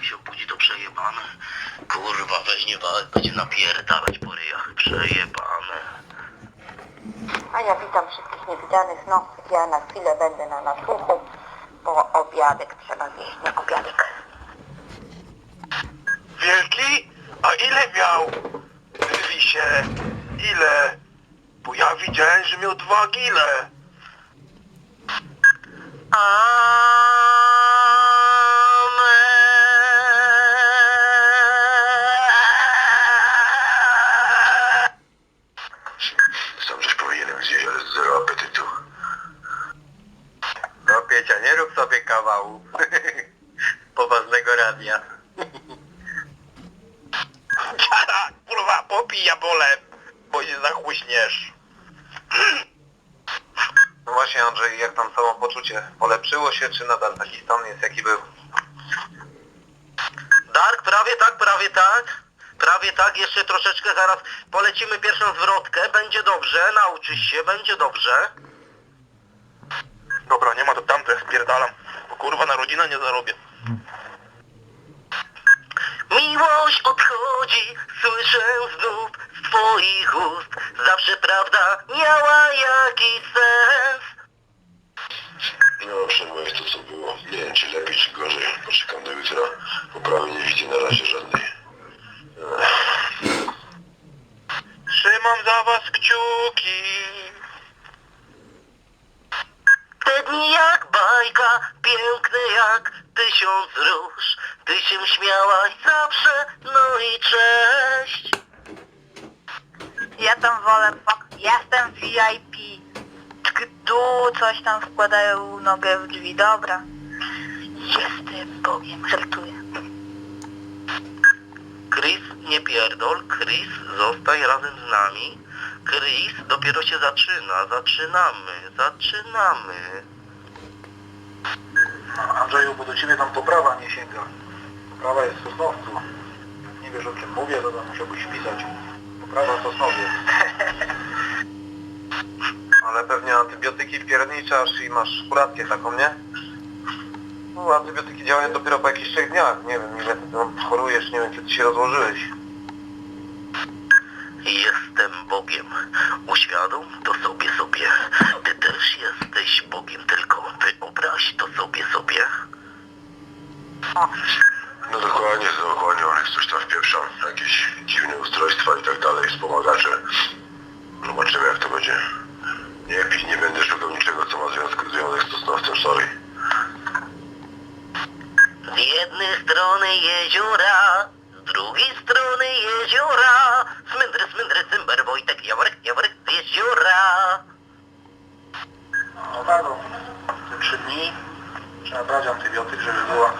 jak się obudzi to przejebane. Kurwa, weźmie wałek, będzie napierdalać po ryjach. Przejebane. A ja witam wszystkich niewidzianych. No, ja na chwilę będę na nasłuchu, bo obiadek trzeba zjeść na obiadek. Wielki? A ile miał? Mówi się. Ile? Bo ja widziałem, że miał dwa gile. Amen. Kurwa, popij jabolem, bo się zachłyśniesz. No właśnie Andrzej, jak tam samopoczucie? Polepszyło się, czy nadal taki stan jest jaki był? Dark, prawie tak, prawie tak. Prawie tak, jeszcze troszeczkę zaraz polecimy pierwszą zwrotkę, będzie dobrze, nauczysz się, będzie dobrze. Dobra, nie ma to tamte, spierdalam. Bo kurwa na rodzinę nie zarobię. Miłość odchodzi, słyszę znów z twoich ust. Zawsze prawda miała jakiś sens. No, przerwałeś to co było. Nie wiem czy lepiej czy gorzej. Poczekam do jutra. Poprawy nie widzę na razie żadnej. Trzymam za was kciuki. Te dni jak bajka, piękne jak tysiąc róż. Ty się śmiałaś zawsze, no i cześć. Ja tam wolę, fak- jestem VIP. Tu coś tam wkładają nogę w drzwi, dobra. Jestem Bogiem, żartuję. Chris, nie pierdol, Chris, zostaj razem z nami. Chris, dopiero się zaczyna, zaczynamy, zaczynamy. Andrzeju, bo do ciebie tam poprawa nie sięga. Poprawa jest w Sosnowcu. Nie wiesz o czym mówię, to tam musiałbyś wpisać. Poprawa w Sosnowie. Ale pewnie antybiotyki wpierniczasz i masz kurację taką, nie? No, antybiotyki działają dopiero po jakichś trzech dniach. Nie wiem, ile ty tam chorujesz, nie wiem, czy ty się rozłożyłeś. Jestem Bogiem. Uświadom to sobie sobie. Ty też jesteś Bogiem, tylko wyobraź to sobie sobie. No dokładnie, dokładnie. On jest coś tam wpieprza. Jakieś dziwne ustrojstwa i tak dalej. Wspomagacze. Zobaczymy jak to będzie. Nie pić, nie będę szukał niczego, co ma związek, związek z Sosnowcem, sorry. Z jednej strony jeziora, z drugiej strony jeziora. Smędry, smędry, cymber, Wojtek, Jaworek, Jaworek z jeziora. No tak, no. Te trzy dni trzeba brać antybiotyk, żeby była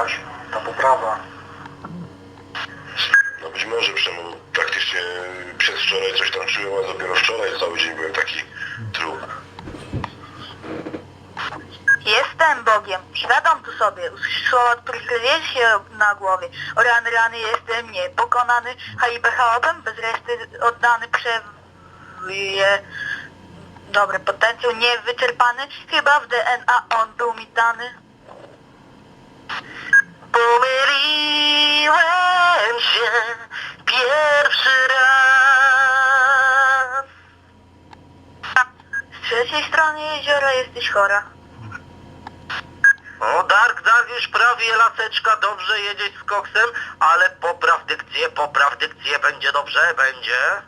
jakaś ta poprawa. No być może, przynajmniej praktycznie przez wczoraj coś tam czułem, a dopiero wczoraj cały dzień byłem taki trup. Jestem Bogiem, świadom tu sobie, słowa, których leży się na głowie. O rany, rany jestem niepokonany, HIB chałopem, bez reszty oddany przewyje. Dobry potencjał niewyczerpany, chyba w DNA on był mi dany. Pomyliłem się pierwszy raz. Z trzeciej strony jeziora jesteś chora. O, Dark, Dark już prawie laseczka, dobrze jedziesz z koksem, ale popraw dykcję, popraw dykcję, będzie dobrze, będzie.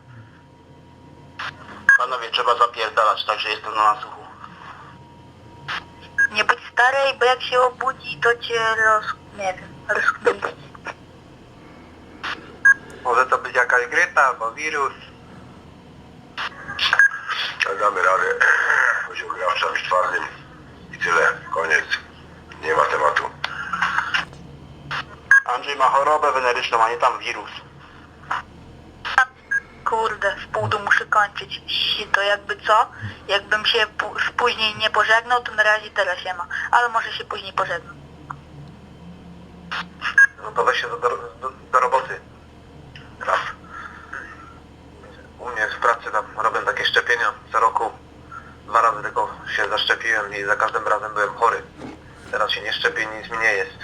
Panowie, trzeba zapierdalać, także jestem na nasłuchu. Nie być starej, bo jak się obudzi, to cię roz... nie wiem, rozkmini. Może to być jakaś grypa albo wirus. Ale damy radę. Poziom grawcza w czwartym i tyle. Koniec. Nie ma tematu. Andrzej ma chorobę weneryczną, a nie tam wirus. Kurde, w pół muszę kończyć. Si- To jakby co? Jakbym się pu- później nie pożegnał, to na razie teraz się ma. Ale może się później pożegnam. No weź się do, do, do, do roboty. Raz. U mnie w pracy tam robię takie szczepienia co roku. Dwa razy tylko się zaszczepiłem i za każdym razem byłem chory. Teraz się nie szczepię, nic mi nie jest.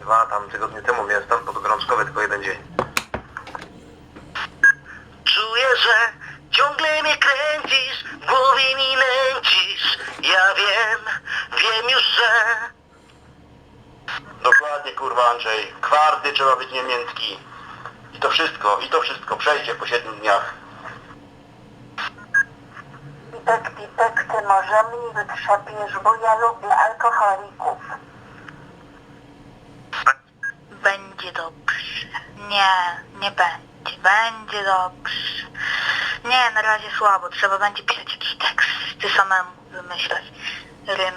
dwa tam tygodnie temu miałem stan podgorączkowy tylko jeden dzień. Kwarty trzeba być niemiecki. I to wszystko, i to wszystko przejdzie po siedmiu dniach. Pipek, Pipek, ty może mnie wytrzepiesz, bo ja lubię alkoholików. Będzie dobrze. Nie, nie będzie. Będzie dobrze. Nie, na razie słabo. Trzeba będzie pisać jakiś tekst, ty samemu wymyślać. Rym.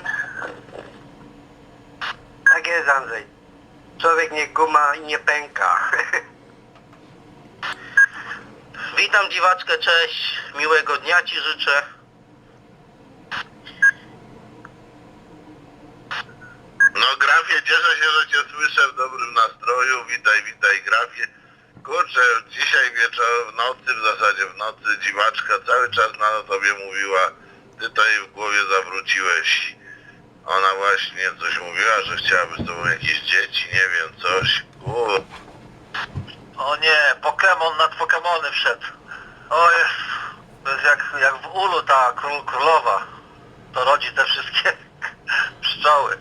Tak jest Andrzej. Człowiek nie guma i nie pęka. Witam dziwaczkę, cześć. Miłego dnia ci życzę. No Grafie, cieszę się, że cię słyszę w dobrym nastroju. Witaj, witaj Grafie. Kurczę, dzisiaj wieczorem, w nocy, w zasadzie w nocy dziwaczka cały czas na tobie mówiła. Ty to jej w głowie zawróciłeś. Ona właśnie coś mówiła, że chciałaby z tobą jakieś dzieci, nie wiem, coś. Kur... O nie, Pokémon nad Pokémony wszedł. O jest, to jest jak, jak w ulu ta król, królowa. To rodzi te wszystkie pszczoły.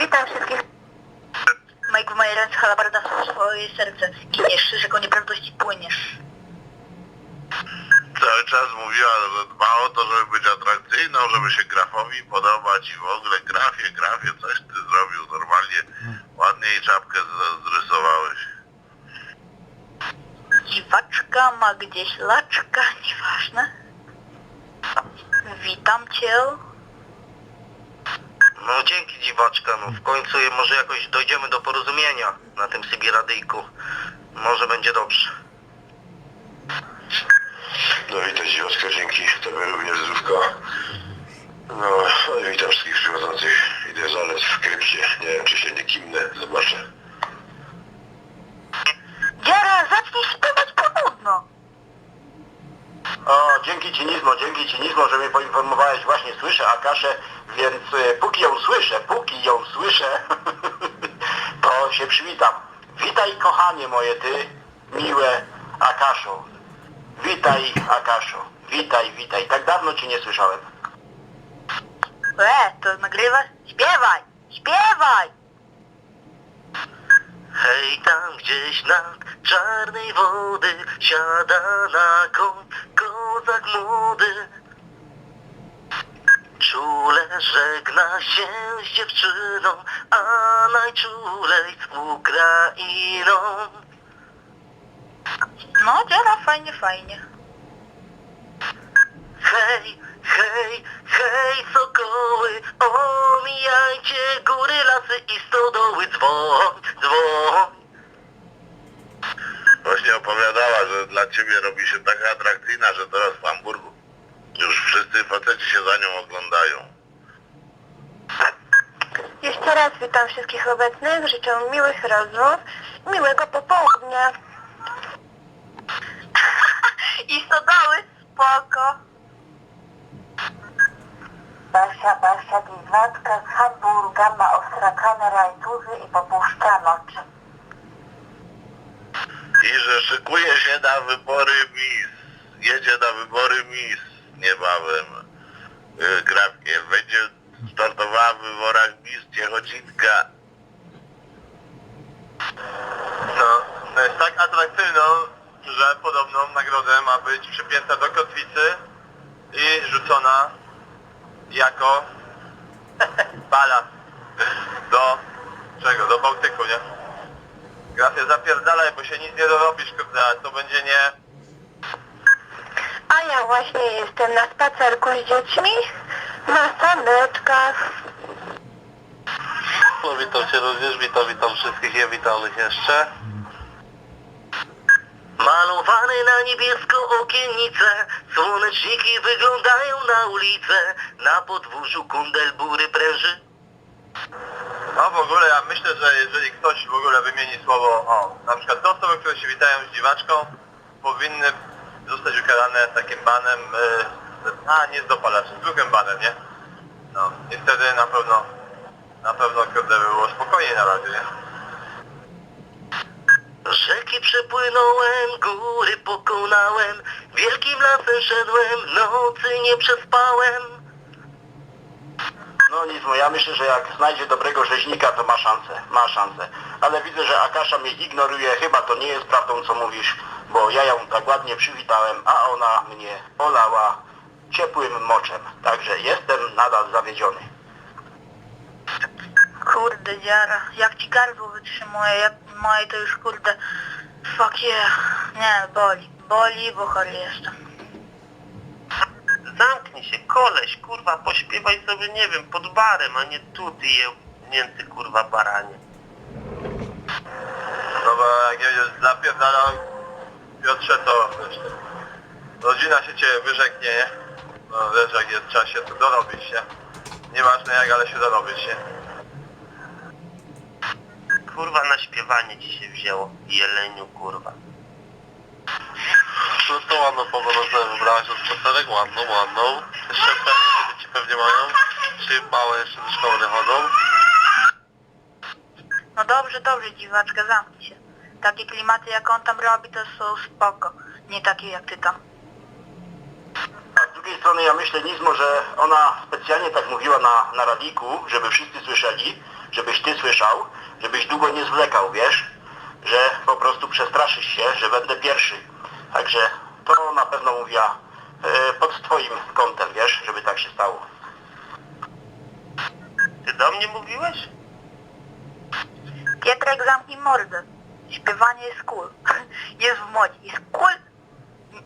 Witam wszystkich. Mike w mojej ręce halabarda w swoje serce. Giniesz, rzeką nieprawdości płyniesz. Cały czas mówiła, że dba o to, żeby być atrakcyjną, żeby się grafowi podobać i w ogóle grafie, grafie, coś ty zrobił normalnie. Ładnie jej czapkę zrysowałeś. Dziwaczka ma gdzieś laczka, nieważne. Witam cię. No dzięki dziwaczka, no w końcu je- może jakoś dojdziemy do porozumienia na tym Sybiradyjku. Może będzie dobrze. No witaj dziewczynko, dzięki. Tobie również zdrówka. No, no i witam wszystkich przychodzących. Idę zalec w krypcie. Nie wiem, czy się nie kimnę. Zobaczę. Dziara, zacznij śpiewać pobudno. O, dzięki Ci Nizmo, dzięki Ci Nizmo, że mnie poinformowałeś. Właśnie słyszę Akaszę, więc e, póki ją słyszę, póki ją słyszę, to się przywitam. Witaj kochanie moje Ty, miłe Akaszo. Witaj Akaszo. Witaj, witaj. Tak dawno Cię nie słyszałem. E, to nagrywasz? Śpiewaj, śpiewaj. Hej, tam gdzieś nad czarnej wody siada na koń kozak młody. Czule żegna się z dziewczyną, a najczulej z Ukrainą. No, dziara, fajnie, fajnie. Hej, hej, hej, sokoły, omijajcie góry, lasy i stodoły, dzwoń, dzwoń. Właśnie opowiadała, że dla ciebie robi się taka atrakcyjna, że teraz w Hamburgu już wszyscy faceci się za nią oglądają. Jeszcze raz witam wszystkich obecnych, życzę miłych rozmów, miłego popołudnia. I stodoły, spoko. Basia, Basia, dziwaczka z Hamburga ma ostrakane rajtuzy i popuszcza noc. I że szykuje się na wybory Miss. Jedzie na wybory Miss niebawem. Yy, Grafie będzie startowała w wyborach Miss Ciechocinka. No, no jest tak atrakcyjną, że podobną nagrodę ma być przypięta do kotwicy i rzucona jako balast do czego? Do Bałtyku, nie? Grafie zapierdalaj, bo się nic nie dorobisz, kurde, a to będzie nie... A ja właśnie jestem na spacerku z dziećmi na saneczkach. No witam cię również, witam, witam wszystkich niewitanych jeszcze. Malowane na niebiesko okiennice, słoneczniki wyglądają na ulicę, na podwórzu kundelbury pręży. No w ogóle ja myślę, że jeżeli ktoś w ogóle wymieni słowo, o, na przykład te osoby, które się witają z dziwaczką, powinny zostać ukarane takim banem, y, a nie z dopalaczem, drugim banem, nie? No i wtedy na pewno, na na razie, nie? Rzeki przepłynąłem, góry pokonałem, wielkim lasem szedłem, nocy nie przespałem. No Nizmo, ja myślę, że jak znajdzie dobrego rzeźnika, to ma szansę, ma szansę. Ale widzę, że Akasza mnie ignoruje, chyba to nie jest prawdą, co mówisz, bo ja ją tak ładnie przywitałem, a ona mnie olała ciepłym moczem. Także jestem nadal zawiedziony. Kurde dziara, jak ci gardło wytrzymuje, jak moje to już kurde, fuck yeah. Nie, boli, boli, bo chory jestem. Zamknij się, koleś, kurwa, pośpiewaj sobie, nie wiem, pod barem, a nie tu, ty jebnięty, kurwa, baranie. No bo jak nie będziesz Piotrze, to wiesz, rodzina się ciebie wyrzeknie, nie? No wiesz, jak jest, trzeba się tu dorobić, nie? Nieważne jak, ale się dorobić, nie? Kurwa, na śpiewanie ci się wzięło, jeleniu, kurwa. No to ładną pogodę sobie wybrałeś od spacerek, ładną, ładną. Jeszcze pewnie, dzieci pewnie mają. Czy małe jeszcze do szkoły nie chodzą? No dobrze, dobrze dziwaczka, zamknij się. Takie klimaty jak on tam robi to są spoko, nie takie jak ty tam. A z drugiej strony ja myślę, Nizmo, że ona specjalnie tak mówiła na, na radiku, żeby wszyscy słyszeli, żebyś ty słyszał, żebyś długo nie zwlekał, wiesz? Że po prostu przestraszysz się, że będę pierwszy. Także to na pewno mówiła e, pod twoim kątem, wiesz, żeby tak się stało. Ty do mnie mówiłeś? Pietrek zamknij mordę. Śpiewanie jest cool. Jest w modzie. Jest cool.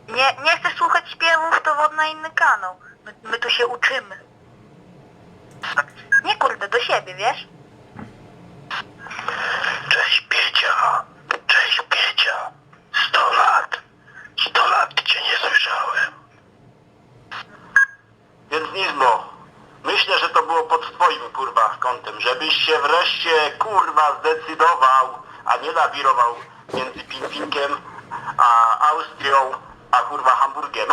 Nie, nie chcesz słuchać śpiewów, to wod na inny kanał. My, my tu się uczymy. Nie kurde, do siebie, wiesz? Cześć Piecia, cześć Piecia. Sto lat, sto lat cię nie słyszałem. Więc Nizmo, myślę, że to było pod twoim kurwa kątem, żebyś się wreszcie kurwa zdecydował, a nie lawirował między Pingwinkiem a Austrią, a kurwa Hamburgiem.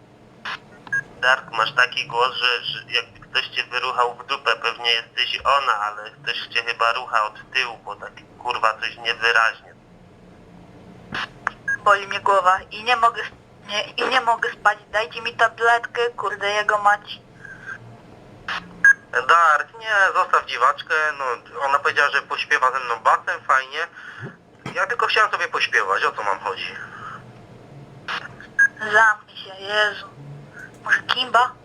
Dark, masz taki głos, że, że jakby ktoś cię wyruchał w dupę, pewnie jesteś ona, ale ktoś cię chyba rucha od tyłu, bo tak kurwa coś niewyraźnie. Boli mnie głowa i nie mogę, nie, i nie mogę spać. Dajcie mi tabletkę, kurde jego mać. Dark, nie, zostaw dziwaczkę, no ona powiedziała, że pośpiewa ze mną basem, fajnie. Ja tylko chciałem sobie pośpiewać, o co mam chodzi? Zamknij się, Jezu. Może Kimba?